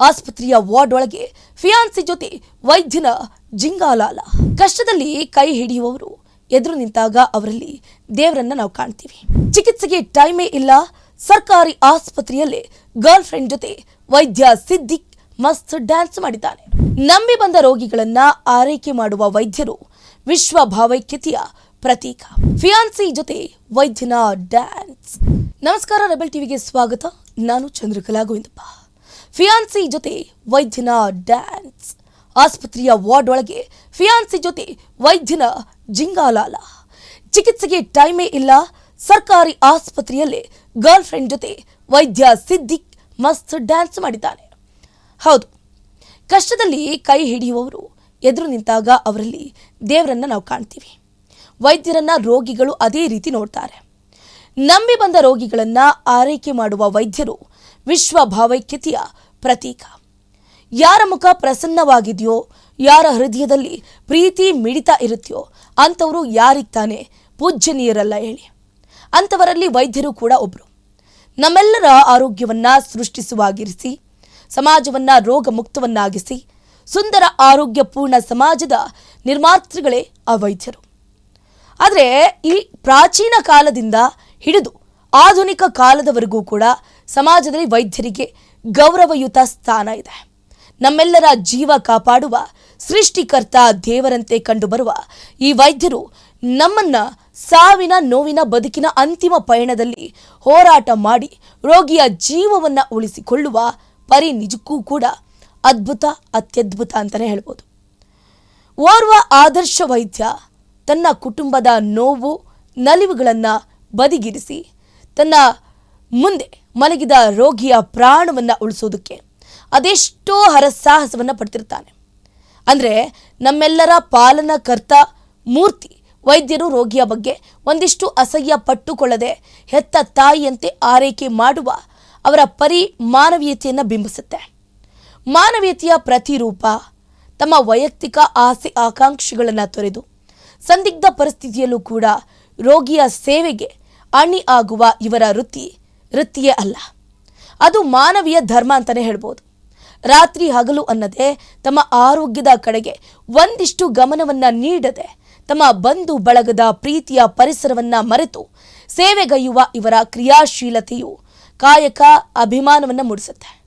ಆಸ್ಪತ್ರೆಯ ವಾರ್ಡ್ ಒಳಗೆ ಫಿಯಾನ್ಸಿ ಜೊತೆ ವೈದ್ಯನ ಜಿಂಗಾಲಾಲ. ಕಷ್ಟದಲ್ಲಿ ಕೈ ಹಿಡಿಯುವವರು. ಎದುರು ನಿಂತಾಗ ಅವರಲ್ಲಿ ದೇವರನ್ನ ನಾವು ಕಾಣ್ತೀವಿ. ಚಿಕಿತ್ಸೆಗೆ ಟೈಮೇ ಇಲ್ಲ. ಸರ್ಕಾರಿ ಆಸ್ಪತ್ರೆಯಲ್ಲೇ ಗರ್ಲ್ ಫ್ರೆಂಡ್ ಜೊತೆ ವೈದ್ಯ ಸಿದ್ದಿಕ್ ಮಸ್ತ್ ಡ್ಯಾನ್ಸ್ ಮಾಡಿದ್ದಾನೆ. ನಂಬಿ ಬಂದ ರೋಗಿಗಳನ್ನ ಆರೈಕೆ ಮಾಡುವ ವೈದ್ಯರು ವಿಶ್ವ ಭಾವೈಕ್ಯತೆಯ ಪ್ರತೀಕ. ಫಿಯಾನ್ಸಿ ಜೊತೆ ವೈದ್ಯನ ಡ್ಯಾನ್ಸ್. ನಮಸ್ಕಾರ, ರೆಬಲ್ ಟಿವಿಗೆ ಸ್ವಾಗತ. ನಾನು ಚಂದ್ರಕಲಾ ಗೋವಿಂದಪ್ಪ. ಫಿಯಾನ್ಸಿ ಜೊತೆ ವೈದ್ಯನ ಡ್ಯಾನ್ಸ್. ಆಸ್ಪತ್ರೆಯ ವಾರ್ಡ್ ಒಳಗೆ ಫಿಯಾನ್ಸಿ ಜೊತೆ ವೈದ್ಯನ ಜಿಂಗಾಲಾಲ. ಚಿಕಿತ್ಸೆಗೆ ಟೈಮೇ ಇಲ್ಲ. ಸರ್ಕಾರಿ ಆಸ್ಪತ್ರೆಯಲ್ಲೇ ಗರ್ಲ್ ಫ್ರೆಂಡ್ ಜೊತೆ ವೈದ್ಯ ಸಿದ್ದಿಕ್ ಮಸ್ತ್ ಡ್ಯಾನ್ಸ್ ಮಾಡಿದ್ದಾನೆ. ಹೌದು, ಕಷ್ಟದಲ್ಲಿ ಕೈ ಹಿಡಿಯುವವರು ಎದುರು ನಿಂತಾಗ ಅವರಲ್ಲಿ ದೇವರನ್ನ ನಾವು ಕಾಣ್ತೀವಿ. ವೈದ್ಯರನ್ನ ರೋಗಿಗಳು ಅದೇ ರೀತಿ ನೋಡ್ತಾರೆ. ನಂಬಿ ಬಂದ ರೋಗಿಗಳನ್ನು ಆರೈಕೆ ಮಾಡುವ ವೈದ್ಯರು ವಿಶ್ವ ಭಾವೈಕ್ಯತೆಯ ಪ್ರತೀಕ. ಯಾರ ಮುಖ ಪ್ರಸನ್ನವಾಗಿದೆಯೋ, ಯಾರ ಹೃದಯದಲ್ಲಿ ಪ್ರೀತಿ ಮಿಡಿತಾ ಇರುತ್ತೆಯೋ ಅಂಥವರು ಯಾರಿಗೆ ತಾನೇ ಪೂಜ್ಯನೀಯರಲ್ಲ ಹೇಳಿ. ಅಂಥವರಲ್ಲಿ ವೈದ್ಯರು ಕೂಡ ಒಬ್ಬರು ನಮ್ಮೆಲ್ಲರ ಆರೋಗ್ಯವನ್ನ ಸೃಷ್ಟಿಸುವಾಗಿರಿಸಿ, ಸಮಾಜವನ್ನ ರೋಗ ಮುಕ್ತವನ್ನಾಗಿಸಿ ಸುಂದರ ಆರೋಗ್ಯಪೂರ್ಣ ಸಮಾಜದ ನಿರ್ಮಾತೃಗಳೇ ಆ ವೈದ್ಯರು. ಆದರೆ ಈ ಪ್ರಾಚೀನ ಕಾಲದಿಂದ ಹಿಡಿದು ಆಧುನಿಕ ಕಾಲದವರೆಗೂ ಕೂಡ ಸಮಾಜದಲ್ಲಿ ವೈದ್ಯರಿಗೆ ಗೌರವಯುತ ಸ್ಥಾನ ಇದೆ. ನಮ್ಮೆಲ್ಲರ ಜೀವ ಕಾಪಾಡುವ ಸೃಷ್ಟಿಕರ್ತ ದೇವರಂತೆ ಕಂಡುಬರುವ ಈ ವೈದ್ಯರು ನಮ್ಮನ್ನ ಸಾವಿನ ನೋವಿನ ಬದುಕಿನ ಅಂತಿಮ ಪಯಣದಲ್ಲಿ ಹೋರಾಟ ಮಾಡಿ ರೋಗಿಯ ಜೀವವನ್ನು ಉಳಿಸಿಕೊಳ್ಳುವ ಪರಿ ನಿಜಕ್ಕೂ ಕೂಡ ಅದ್ಭುತ, ಅತ್ಯದ್ಭುತ ಅಂತಲೇ ಹೇಳ್ಬೋದು. ಓರ್ವ ಆದರ್ಶ ವೈದ್ಯ ತನ್ನ ಕುಟುಂಬದ ನೋವು, ನಲಿವುಗಳನ್ನು ಬದಿಗಿರಿಸಿ ತನ್ನ ಮುಂದೆ ಮಲಗಿದ ರೋಗಿಯ ಪ್ರಾಣವನ್ನು ಉಳಿಸೋದಕ್ಕೆ ಅದೆಷ್ಟೋ ಹರಸಾಹಸವನ್ನು ಪಡ್ತಿರ್ತಾನೆ. ಅಂದರೆ ನಮ್ಮೆಲ್ಲರ ಪಾಲನಕರ್ತ ಮೂರ್ತಿ ವೈದ್ಯರು ರೋಗಿಯ ಬಗ್ಗೆ ಒಂದಿಷ್ಟು ಅಸಹ್ಯ ಪಟ್ಟುಕೊಳ್ಳದೆ ಹೆತ್ತ ತಾಯಿಯಂತೆ ಆರೈಕೆ ಮಾಡುವ ಅವರ ಪರಿ ಮಾನವೀಯತೆಯನ್ನು ಬಿಂಬಿಸುತ್ತೆ. ಮಾನವೀಯತೆಯ ಪ್ರತಿರೂಪ ತಮ್ಮ ವೈಯಕ್ತಿಕ ಆಸೆ ಆಕಾಂಕ್ಷೆಗಳನ್ನು ತೊರೆದು ಸಂದಿಗ್ಧ ಪರಿಸ್ಥಿತಿಯಲ್ಲೂ ಕೂಡ ರೋಗಿಯ ಸೇವೆಗೆ ಅಣಿ ಆಗುವ ಇವರ ವೃತ್ತಿ ವೃತ್ತಿಯೇ ಅಲ್ಲ. ಅದು ಮಾನವೀಯ ಧರ್ಮ ಅಂತಲೇ ಹೇಳ್ಬೋದು. ರಾತ್ರಿ ಹಗಲು ಅನ್ನದೆ ತಮ್ಮ ಆರೋಗ್ಯದ ಕಡೆಗೆ ಒಂದಿಷ್ಟು ಗಮನವನ್ನ ನೀಡದೆ ತಮ್ಮ ಬಂಧು ಬಳಗದ ಪ್ರೀತಿಯ ಪರಿಸರವನ್ನ ಮರೆತು ಸೇವೆಗೈಯುವ ಇವರ ಕ್ರಿಯಾಶೀಲತೆಯು ಕಾಯಕ ಅಭಿಮಾನವನ್ನು ಮೂಡಿಸುತ್ತೆ.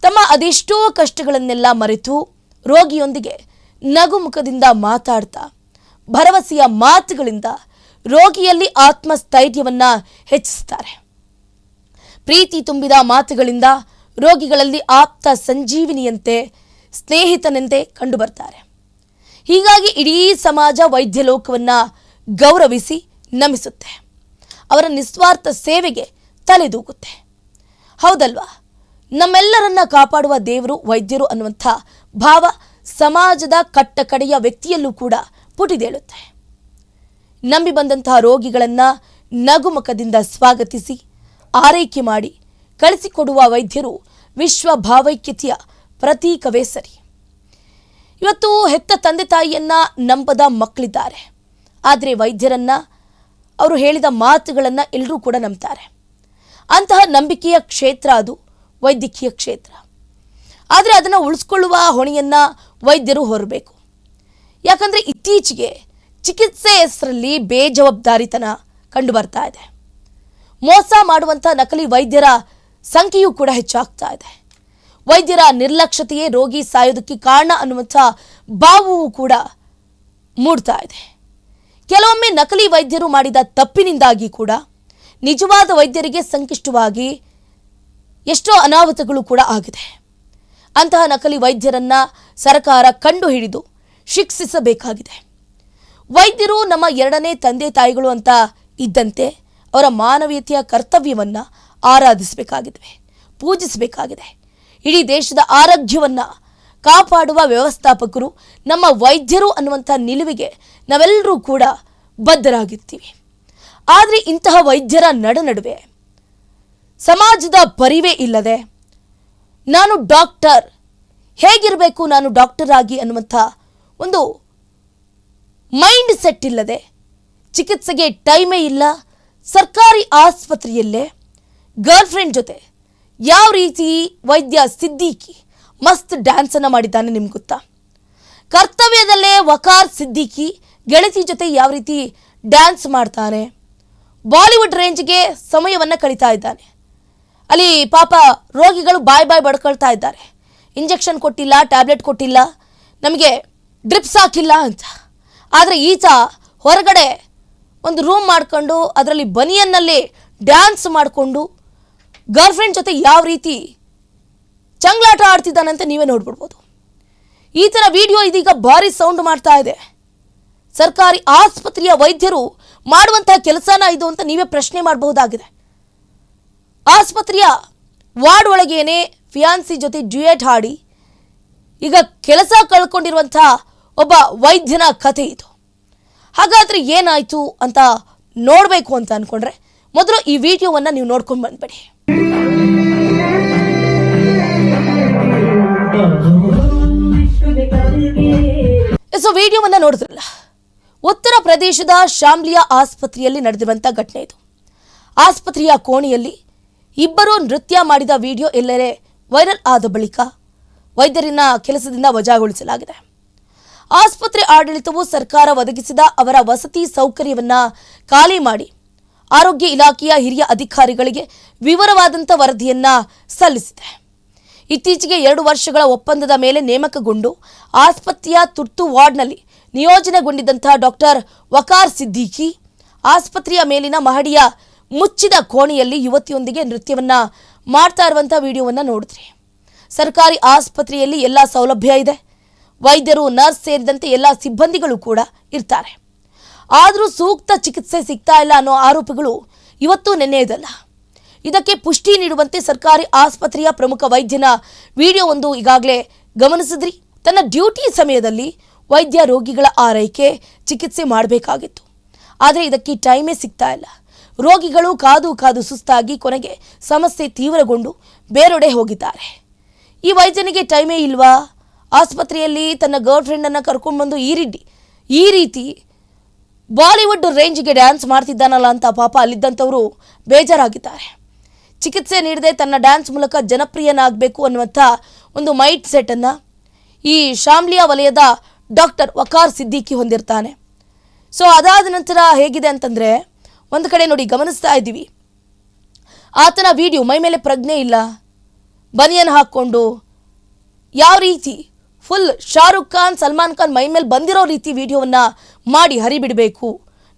ತಮ್ಮ ಅದೆಷ್ಟೋ ಕಷ್ಟಗಳನ್ನೆಲ್ಲ ಮರೆತು ರೋಗಿಯೊಂದಿಗೆ ನಗುಮುಖದಿಂದ ಮಾತಾಡ್ತಾ ಭರವಸೆಯ ಮಾತುಗಳಿಂದ ರೋಗಿಯಲ್ಲಿ ಆತ್ಮಸ್ಥೈರ್ಯವನ್ನು ಹೆಚ್ಚಿಸ್ತಾರೆ. ಪ್ರೀತಿ ತುಂಬಿದ ಮಾತುಗಳಿಂದ ರೋಗಿಗಳಲ್ಲಿ ಆಪ್ತ ಸಂಜೀವಿನಿಯಂತೆ ಸ್ನೇಹಿತನಂತೆ ಕಂಡುಬರ್ತಾರೆ. ಹೀಗಾಗಿ ಇಡೀ ಸಮಾಜ ವೈದ್ಯ ಲೋಕವನ್ನು ಗೌರವಿಸಿ ನಮಿಸುತ್ತೆ. ಅವರ ನಿಸ್ವಾರ್ಥ ಸೇವೆಗೆ ತಲೆದೂಗುತ್ತೆ. ಹೌದಲ್ವಾ? ನಮ್ಮೆಲ್ಲರನ್ನ ಕಾಪಾಡುವ ದೇವರು ವೈದ್ಯರು ಅನ್ನುವಂಥ ಭಾವ ಸಮಾಜದ ಕಟ್ಟ ಕಡೆಯ ವ್ಯಕ್ತಿಯಲ್ಲೂ ಕೂಡ ಪುಟಿದೇಳುತ್ತೆ. ನಂಬಿ ಬಂದಂತಹ ರೋಗಿಗಳನ್ನು ನಗುಮುಖದಿಂದ ಸ್ವಾಗತಿಸಿ ಆರೈಕೆ ಮಾಡಿ ಕಳಿಸಿಕೊಡುವ ವೈದ್ಯರು ವಿಶ್ವ ಭಾವೈಕ್ಯತೆಯ ಪ್ರತೀಕವೇ ಸರಿ. ಇವತ್ತು ಹೆತ್ತ ತಂದೆ ತಾಯಿಯನ್ನ ನಂಬದ ಮಕ್ಕಳಿದ್ದಾರೆ. ಆದರೆ ವೈದ್ಯರನ್ನ, ಅವರು ಹೇಳಿದ ಮಾತುಗಳನ್ನು ಎಲ್ಲರೂ ಕೂಡ ನಂಬ್ತಾರೆ. ಅಂತಹ ನಂಬಿಕೆಯ ಕ್ಷೇತ್ರ ಅದು ವೈದ್ಯಕೀಯ ಕ್ಷೇತ್ರ. ಆದರೆ ಅದನ್ನು ಉಳಿಸ್ಕೊಳ್ಳುವ ಹೊಣೆಯನ್ನ ವೈದ್ಯರು ಹೊರಬೇಕು. ಯಾಕಂದರೆ ಇತ್ತೀಚೆಗೆ ಚಿಕಿತ್ಸೆ ಹೆಸರಲ್ಲಿ ಬೇಜವಾಬ್ದಾರಿತನ ಕಂಡು ಬರ್ತಾ ಇದೆ. ಮೋಸ ಮಾಡುವಂಥ ನಕಲಿ ವೈದ್ಯರ ಸಂಖ್ಯೆಯೂ ಕೂಡ ಹೆಚ್ಚಾಗ್ತಾ ಇದೆ. ವೈದ್ಯರ ನಿರ್ಲಕ್ಷ್ಯತೆಯೇ ರೋಗಿ ಸಾಯೋದಕ್ಕೆ ಕಾರಣ ಅನ್ನುವಂಥ ಭಾವವೂ ಕೂಡ ಮೂಡ್ತಾ ಇದೆ. ಕೆಲವೊಮ್ಮೆ ನಕಲಿ ವೈದ್ಯರು ಮಾಡಿದ ತಪ್ಪಿನಿಂದಾಗಿ ಕೂಡ ನಿಜವಾದ ವೈದ್ಯರಿಗೆ ಸಂಕಷ್ಟವಾಗಿ ಎಷ್ಟೋ ಅನಾಹುತಗಳು ಕೂಡ ಆಗಿದೆ. ಅಂತಹ ನಕಲಿ ವೈದ್ಯರನ್ನ ಸರ್ಕಾರ ಕಂಡು ಹಿಡಿದು ಶಿಕ್ಷಿಸಬೇಕಾಗಿದೆ. ವೈದ್ಯರು ನಮ್ಮ ಎರಡನೇ ತಂದೆ ತಾಯಿಗಳು ಅಂತ ಇದ್ದಂತೆ ಅವರ ಮಾನವೀಯತೆಯ ಕರ್ತವ್ಯವನ್ನು ಆರಾಧಿಸಬೇಕಾಗಿದೆ, ಪೂಜಿಸಬೇಕಾಗಿದೆ. ಇಡೀ ದೇಶದ ಆರೋಗ್ಯವನ್ನು ಕಾಪಾಡುವ ವ್ಯವಸ್ಥಾಪಕರು, ನಮ್ಮ ವೈದ್ಯರು ಅನ್ನುವಂಥ ನಿಲುವಿಗೆ ನಾವೆಲ್ಲರೂ ಕೂಡ ಬದ್ಧರಾಗಿರ್ತೀವಿ. ಆದರೆ ಇಂತಹ ವೈದ್ಯರ ನಡುನಡುವೆ ಸಮಾಜದ ಪರಿವೇ ಇಲ್ಲದೆ ನಾನು ಡಾಕ್ಟರ್, ಹೇಗಿರಬೇಕು ನಾನು ಡಾಕ್ಟರ್ ಆಗಿ ಅನ್ನುವಂಥ ಒಂದು ಮೈಂಡ್ ಸೆಟ್ ಇಲ್ಲದೆ ಚಿಕಿತ್ಸೆಗೆ ಟೈಮೇ ಇಲ್ಲ ಸರ್ಕಾರಿ ಆಸ್ಪತ್ರೆಯಲ್ಲೇ ಗರ್ಲ್ ಫ್ರೆಂಡ್ ಜೊತೆ ಯಾವ ರೀತಿ ವೈದ್ಯ ಸಿದ್ದಿಕಿ ಮಸ್ತ್ ಡ್ಯಾನ್ಸನ್ನು ಮಾಡಿದ್ದಾನೆ ನಿಮ್ಗೆ ಗೊತ್ತಾ? ಕರ್ತವ್ಯದಲ್ಲೇ ವಕಾರ್ ಸಿದ್ದಿಕಿ ಗೆಳತಿ ಜೊತೆ ಯಾವ ರೀತಿ ಡ್ಯಾನ್ಸ್ ಮಾಡ್ತಾನೆ? ಬಾಲಿವುಡ್ ರೇಂಜ್ಗೆ ಸಮಯವನ್ನು ಕಳೀತಾ ಇದ್ದಾನೆ. ಅಲ್ಲಿ ಪಾಪ ರೋಗಿಗಳು ಬಾಯ್ ಬಾಯ್ ಬಡ್ಕೊಳ್ತಾ ಇದ್ದಾರೆ. ಇಂಜೆಕ್ಷನ್ ಕೊಟ್ಟಿಲ್ಲ, ಟ್ಯಾಬ್ಲೆಟ್ ಕೊಟ್ಟಿಲ್ಲ, ನಮಗೆ ಡ್ರಿಪ್ಸ್ ಹಾಕಿಲ್ಲ ಅಂತ. ಆದರೆ ಈತ ಹೊರಗಡೆ ಒಂದು ರೂಮ್ ಮಾಡಿಕೊಂಡು ಅದರಲ್ಲಿ ಬನಿಯನ್ನಲ್ಲಿ ಡ್ಯಾನ್ಸ್ ಮಾಡಿಕೊಂಡು ಗರ್ಲ್ಫ್ರೆಂಡ್ ಜೊತೆ ಯಾವ ರೀತಿ ಚಂಗ್ಲಾಟ ಆಡ್ತಿದ್ದಾನಂತ ನೀವೇ ನೋಡ್ಬಿಡ್ಬೋದು. ಈ ಥರ ವಿಡಿಯೋ ಇದೀಗ ಭಾರಿ ಸೌಂಡ್ ಮಾಡ್ತಾ ಇದೆ. ಸರ್ಕಾರಿ ಆಸ್ಪತ್ರೆಯ ವೈದ್ಯರು ಮಾಡುವಂತಹ ಕೆಲಸನ ಇದು ಅಂತ ನೀವೇ ಪ್ರಶ್ನೆ ಮಾಡಬಹುದಾಗಿದೆ. ಆಸ್ಪತ್ರೆಯ ವಾರ್ಡ್ ಒಳಗೇನೆ ಫಿಯಾನ್ಸಿ ಜೊತೆ ಡ್ಯೂಯೇಟ್ ಹಾಡಿ ಈಗ ಕೆಲಸ ಕಳ್ಕೊಂಡಿರುವಂತಹ ಒಬ್ಬ ವೈದ್ಯನ ಕಥೆ ಇದು. ಹಾಗಾದ್ರೆ ಏನಾಯಿತು ಅಂತ ನೋಡಬೇಕು ಅಂತ ಅಂದ್ಕೊಂಡ್ರೆ ಮೊದಲು ಈ ವಿಡಿಯೋವನ್ನು ನೀವು ನೋಡ್ಕೊಂಡು ಬಂದ್ಬಿಡಿ. ಸೊ ವಿಡಿಯೋವನ್ನು ನೋಡಿದ್ರಲ್ಲ? ಉತ್ತರ ಪ್ರದೇಶದ ಶಾಮ್ಲಿಯಾ ಆಸ್ಪತ್ರೆಯಲ್ಲಿ ನಡೆದಿರುವಂಥ ಘಟನೆ ಇದು. ಆಸ್ಪತ್ರೆಯ ಕೋಣೆಯಲ್ಲಿ ಇಬ್ಬರು ನೃತ್ಯ ಮಾಡಿದ ವಿಡಿಯೋ ಎಲ್ಲೆಡೆ ವೈರಲ್ ಆದ ಬಳಿಕ ವೈದ್ಯರನ್ನ ಕೆಲಸದಿಂದ ವಜಾಗೊಳಿಸಲಾಗಿದೆ. ಆಸ್ಪತ್ರೆ ಆಡಳಿತವು ಸರ್ಕಾರ ಒದಗಿಸಿದ ಅವರ ವಸತಿ ಸೌಕರ್ಯವನ್ನ ಖಾಲಿ ಮಾಡಿ. ಆರೋಗ್ಯ ಇಲಾಖೆಯ ಹಿರಿಯ ಅಧಿಕಾರಿಗಳಿಗೆ ವಿವರವಾದಂಥ ವರದಿಯನ್ನ ಸಲ್ಲಿಸಿದೆ. ಇತ್ತೀಚೆಗೆ ಎರಡು ವರ್ಷಗಳ ಒಪ್ಪಂದದ ಮೇಲೆ ನೇಮಕಗೊಂಡು ಆಸ್ಪತ್ರೆಯ ತುರ್ತು ವಾರ್ಡ್ನಲ್ಲಿ ನಿಯೋಜನೆಗೊಂಡಿದ್ದಂತಹ ಡಾಕ್ಟರ್ ವಕಾರ್ ಸಿದ್ದಿಕಿ, ಆಸ್ಪತ್ರೆಯ ಮೇಲಿನ ಮಹಡಿಯ ಮುಚ್ಚಿದ ಕೋಣೆಯಲ್ಲಿ ಯುವತಿಯೊಂದಿಗೆ ನೃತ್ಯವನ್ನ ಮಾಡ್ತಾ ಇರುವಂಥ ವಿಡಿಯೋವನ್ನ ನೋಡಿದ್ರಿ. ಸರ್ಕಾರಿ ಆಸ್ಪತ್ರೆಯಲ್ಲಿ ಎಲ್ಲ ಸೌಲಭ್ಯ ಇದೆ. ವೈದ್ಯರು, ನರ್ಸ್ ಸೇರಿದಂತೆ ಎಲ್ಲ ಸಿಬ್ಬಂದಿಗಳು ಕೂಡ ಇರ್ತಾರೆ. ಆದರೂ ಸೂಕ್ತ ಚಿಕಿತ್ಸೆ ಸಿಗ್ತಾ ಇಲ್ಲ ಅನ್ನೋ ಆರೋಪಗಳು ಇವತ್ತು ನೆನ್ನೆಯದಲ್ಲ. ಇದಕ್ಕೆ ಪುಷ್ಟಿ ನೀಡುವಂತೆ ಸರ್ಕಾರಿ ಆಸ್ಪತ್ರೆಯ ಪ್ರಮುಖ ವೈದ್ಯನ ವಿಡಿಯೋ ಒಂದು ಈಗಾಗಲೇ ಗಮನಿಸಿದ್ರಿ. ತನ್ನ ಡ್ಯೂಟಿ ಸಮಯದಲ್ಲಿ ವೈದ್ಯ ರೋಗಿಗಳ ಆರೈಕೆ ಚಿಕಿತ್ಸೆ ಮಾಡಬೇಕಾಗಿತ್ತು. ಆದರೆ ಇದಕ್ಕೆ ಟೈಮೇ ಸಿಗ್ತಾ ಇಲ್ಲ. ರೋಗಿಗಳು ಕಾದು ಕಾದು ಸುಸ್ತಾಗಿ ಕೊನೆಗೆ ಸಮಸ್ಯೆ ತೀವ್ರಗೊಂಡು ಬೇರೊಡೆ ಹೋಗಿದ್ದಾರೆ. ಈ ವೈದ್ಯನಿಗೆ ಟೈಮೇ ಇಲ್ವಾ? ಆಸ್ಪತ್ರೆಯಲ್ಲಿ ತನ್ನ ಗರ್ಲ್ ಫ್ರೆಂಡನ್ನು ಕರ್ಕೊಂಡ್ಬಂದು ಈ ರೀತಿ ಈ ರೀತಿ ಬಾಲಿವುಡ್ ರೇಂಜ್ಗೆ ಡ್ಯಾನ್ಸ್ ಮಾಡ್ತಿದ್ದಾನಲ್ಲ ಅಂತ ಪಾಪ ಅಲ್ಲಿದ್ದಂಥವರು ಬೇಜಾರಾಗಿದ್ದಾರೆ. ಚಿಕಿತ್ಸೆ ನೀಡದೆ ತನ್ನ ಡ್ಯಾನ್ಸ್ ಮೂಲಕ ಜನಪ್ರಿಯನಾಗಬೇಕು ಅನ್ನುವಂಥ ಒಂದು ಮೈಂಡ್ ಸೆಟ್ಟನ್ನು ಈ ಶಾಮ್ಲಿಯಾ ವಲಯದ ಡಾಕ್ಟರ್ ವಕಾರ್ ಸಿದ್ದಿಕಿ ಹೊಂದಿರ್ತಾನೆ. ಸೊ ಅದಾದ ನಂತರ ಹೇಗಿದೆ ಅಂತಂದರೆ, ಒಂದು ಕಡೆ ನೋಡಿ ಗಮನಿಸ್ತಾ ಇದ್ದೀವಿ. ಆತನ ವಿಡಿಯೋ ಮೈ ಮೇಲೆ ಪ್ರಜ್ಞೆ ಇಲ್ಲ. ಬನಿಯನ್ ಹಾಕ್ಕೊಂಡು ಯಾವ ರೀತಿ ಫುಲ್ ಶಾರುಖ್ ಖಾನ್, ಸಲ್ಮಾನ್ ಖಾನ್ ಮೈ ಮೇಲೆ ಬಂದಿರೋ ರೀತಿ ವಿಡಿಯೋವನ್ನು ಮಾಡಿ ಹರಿಬಿಡಬೇಕು.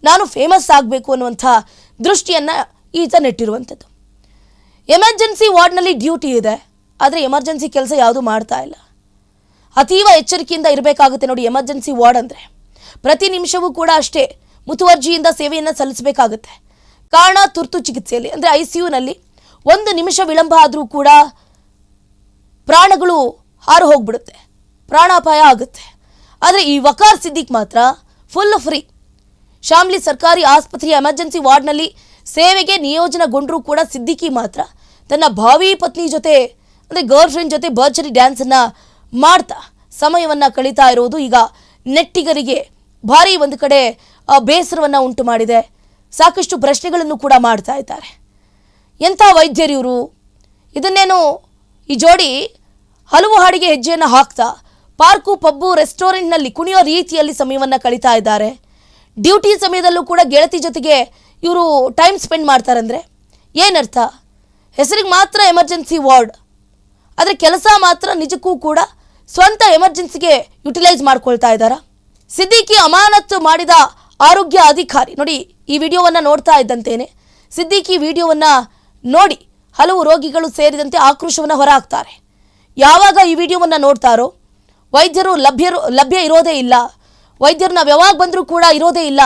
ನಾನು ಫೇಮಸ್ ಆಗಬೇಕು ಅನ್ನುವಂಥ ದೃಷ್ಟಿಯನ್ನು ಈತ ನೆಟ್ಟಿರುವಂಥದ್ದು. ಎಮರ್ಜೆನ್ಸಿ ವಾರ್ಡ್ನಲ್ಲಿ ಡ್ಯೂಟಿ ಇದೆ. ಆದರೆ ಎಮರ್ಜೆನ್ಸಿ ಕೆಲಸ ಯಾವುದೂ ಮಾಡ್ತಾ ಇಲ್ಲ. ಅತೀವ ಎಚ್ಚರಿಕೆಯಿಂದ ಇರಬೇಕಾಗುತ್ತೆ ನೋಡಿ ಎಮರ್ಜೆನ್ಸಿ ವಾರ್ಡ್ ಅಂದರೆ. ಪ್ರತಿ ನಿಮಿಷವೂ ಕೂಡ ಅಷ್ಟೇ ಮುತುವರ್ಜಿಯಿಂದ ಸೇವೆಯನ್ನು ಸಲ್ಲಿಸಬೇಕಾಗುತ್ತೆ. ಕಾರಣ ತುರ್ತು ಚಿಕಿತ್ಸೆಯಲ್ಲಿ. ಅಂದರೆ ಐ ಸಿ ಯುನಲ್ಲಿ ಒಂದು ನಿಮಿಷ ವಿಳಂಬ ಆದರೂ ಕೂಡ ಪ್ರಾಣಗಳು ಹಾರು ಹೋಗ್ಬಿಡುತ್ತೆ. ಪ್ರಾಣಾಪಾಯ ಆಗುತ್ತೆ. ಆದರೆ ಈ ವಕಾರ್ ಸಿದ್ದಿಕ್ ಮಾತ್ರ ಫುಲ್ ಫ್ರೀ ಶಾಮ್ಲಿ ಸರ್ಕಾರಿ ಆಸ್ಪತ್ರೆಯ ಎಮರ್ಜೆನ್ಸಿ ವಾರ್ಡ್ನಲ್ಲಿ ಸೇವೆಗೆ ನಿಯೋಜನೆಗೊಂಡರೂ ಕೂಡ ಸಿದ್ದಿಕಿ ಮಾತ್ರ. ತನ್ನ ಭಾವಿ ಪತ್ನಿ ಜೊತೆ, ಅಂದರೆ ಗರ್ಲ್ ಫ್ರೆಂಡ್ ಜೊತೆ ಭರ್ಜರಿ ಡ್ಯಾನ್ಸನ್ನು ಮಾಡ್ತಾ ಸಮಯವನ್ನು ಕಳೀತಾ ಇರೋದು ಈಗ ನೆಟ್ಟಿಗರಿಗೆ ಭಾರಿ ಒಂದು ಕಡೆ ಬೇಸರವನ್ನು ಉಂಟು ಮಾಡಿದೆ. ಸಾಕಷ್ಟು ಪ್ರಶ್ನೆಗಳನ್ನು ಕೂಡ ಮಾಡ್ತಾ ಇದ್ದಾರೆ. ಎಂಥ ವೈದ್ಯರಿವರು? ಇದನ್ನೇನು ಈ ಜೋಡಿ ಹಲವು ಹಾಡಿಗೆ ಹೆಜ್ಜೆಯನ್ನು ಹಾಕ್ತಾ ಪಾರ್ಕು ಪಬ್ಬು ರೆಸ್ಟೋರೆಂಟ್ನಲ್ಲಿ ಕುಣಿಯೋ ರೀತಿಯಲ್ಲಿ ಸಮಯವನ್ನು ಕಳೀತಾ ಇದ್ದಾರೆ. ಡ್ಯೂಟಿ ಸಮಯದಲ್ಲೂ ಕೂಡ ಗೆಳತಿ ಜೊತೆಗೆ ಇವರು ಟೈಮ್ ಸ್ಪೆಂಡ್ ಮಾಡ್ತಾರಂದರೆ ಏನರ್ಥ? ಹೆಸರಿಗೆ ಮಾತ್ರ ಎಮರ್ಜೆನ್ಸಿ ವಾರ್ಡ್. ಆದರೆ ಕೆಲಸ ಮಾತ್ರ ನಿಜಕ್ಕೂ ಕೂಡ ಸ್ವಂತ ಎಮರ್ಜೆನ್ಸಿಗೆ ಯುಟಿಲೈಸ್ ಮಾಡ್ಕೊಳ್ತಾ ಇದ್ದಾರಾ? ಸಿದ್ದಿಕಿ ಅಮಾನತ್ತು ಮಾಡಿದ ಆರೋಗ್ಯ ಅಧಿಕಾರಿ. ನೋಡಿ, ಈ ವಿಡಿಯೋವನ್ನು ನೋಡ್ತಾ ಇದ್ದಂತೇನೆ. ಸಿದ್ದಿಕಿ ವಿಡಿಯೋವನ್ನು ನೋಡಿ, ಹಲವು ರೋಗಿಗಳು ಸೇರಿದಂತೆ ಆಕ್ರೋಶವನ್ನು ಹೊರಹಾಕ್ತಾರೆ. ಯಾವಾಗ ಈ ವಿಡಿಯೋವನ್ನು ನೋಡ್ತಾರೋ ವೈದ್ಯರು ಲಭ್ಯರು, ಲಭ್ಯ ಇರೋದೇ ಇಲ್ಲ. ವೈದ್ಯರು ನಾವು ಯಾವಾಗ ಬಂದರೂ ಕೂಡ ಇರೋದೇ ಇಲ್ಲ.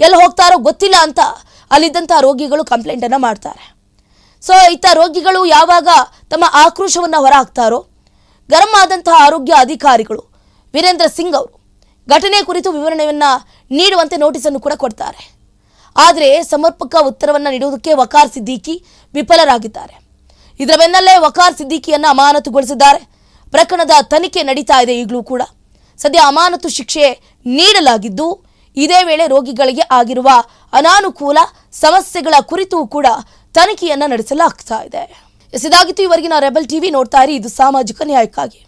ಎಲ್ಲಿ ಹೋಗ್ತಾರೋ ಗೊತ್ತಿಲ್ಲ ಅಂತ ಅಲ್ಲಿದ್ದಂಥ ರೋಗಿಗಳು ಕಂಪ್ಲೇಂಟನ್ನು ಮಾಡ್ತಾರೆ. ಸೊ ಇತ್ತ ರೋಗಿಗಳು ಯಾವಾಗ ತಮ್ಮ ಆಕ್ರೋಶವನ್ನು ಹೊರಹಾಕ್ತಾರೋ, ಗರಂ ಆದಂತಹ ಆರೋಗ್ಯ ಅಧಿಕಾರಿಗಳು ವೀರೇಂದ್ರ ಸಿಂಗ್ ಅವರು ಘಟನೆ ಕುರಿತು ವಿವರಣೆಯನ್ನು ನೀಡುವಂತೆ ನೋಟಿಸನ್ನು ಕೂಡ ಕೊಡ್ತಾರೆ. ಆದರೆ ಸಮರ್ಪಕ ಉತ್ತರವನ್ನು ನೀಡುವುದಕ್ಕೆ ವಕಾರ್ ಸಿದ್ದಿಕಿ ವಿಫಲರಾಗಿದ್ದಾರೆ. ಇದರ ಬೆನ್ನಲ್ಲೇ ವಕಾರ್ ಸಿದ್ದಿಕಿಯನ್ನು ಅಮಾನತುಗೊಳಿಸಿದ್ದಾರೆ. ಪ್ರಕರಣದ ತನಿಖೆ ನಡೀತಾ ಇದೆ ಈಗಲೂ ಕೂಡ. ಸದ್ಯ ಅಮಾನತು ಶಿಕ್ಷೆ ನೀಡಲಾಗಿದ್ದು, ಇದೇ ವೇಳೆ ರೋಗಿಗಳಿಗೆ ಆಗಿರುವ ಅನಾನುಕೂಲ ಸಮಸ್ಯೆಗಳ ಕುರಿತು ಕೂಡ ತನಿಖೆಯನ್ನು ನಡೆಸಲಾಗ್ತಾ ಇದೆ. ಇದಾಗಿತ್ತು ಇವರೆಗಿನ ರೆಬಲ್ ಟಿವಿ. ನೋಡ್ತಾ ಇರಿ, ಇದು ಸಾಮಾಜಿಕ ನ್ಯಾಯಕ್ಕಾಗಿ.